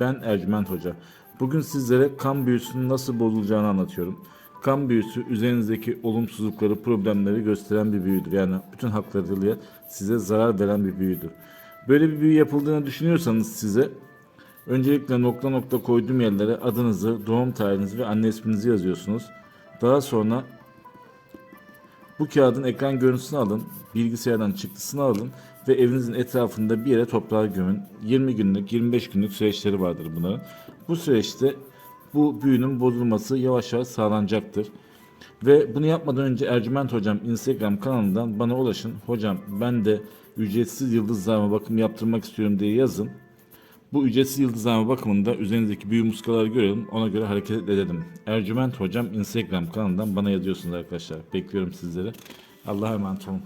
Ben Ercüment Hoca. Bugün sizlere kan büyüsünün nasıl bozulacağını anlatıyorum. Kan büyüsü üzerinizdeki olumsuzlukları, problemleri gösteren bir büyüdür. Yani bütün haklarıyla size zarar veren bir büyüdür. Böyle bir büyü yapıldığını düşünüyorsanız size öncelikle nokta nokta koyduğum yerlere adınızı, doğum tarihinizi ve anne isminizi yazıyorsunuz. Daha sonra bu kağıdın ekran görüntüsünü alın, bilgisayardan çıktısını alın ve evinizin etrafında bir yere toprağa gömün. 20 günlük, 25 günlük süreçleri vardır bunların. Bu süreçte bu büyünün bozulması yavaş yavaş sağlanacaktır. Ve bunu yapmadan önce Ercüment Hocam Instagram kanalından bana ulaşın. Hocam ben de ücretsiz yıldızlarıma bakım yaptırmak istiyorum diye yazın. Bu ücretsiz yıldızlama bakımında üzerinizdeki büyü muskaları görelim. Ona göre hareket edelim. Ercüment Hocam Instagram kanalından bana yazıyorsunuz arkadaşlar. Bekliyorum sizleri. Allah'a emanet olun.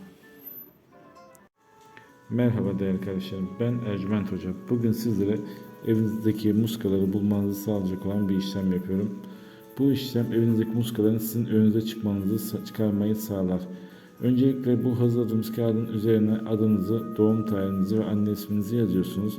Merhaba değerli kardeşlerim. Ben Ercüment Hoca. Bugün sizlere evinizdeki muskaları bulmanızı sağlayacak olan bir işlem yapıyorum. Bu işlem evinizdeki muskaların sizin önünüze çıkmanızı çıkarmayı sağlar. Öncelikle bu hazırladığımız kağıdın üzerine adınızı, doğum tarihinizi ve anne isminizi yazıyorsunuz.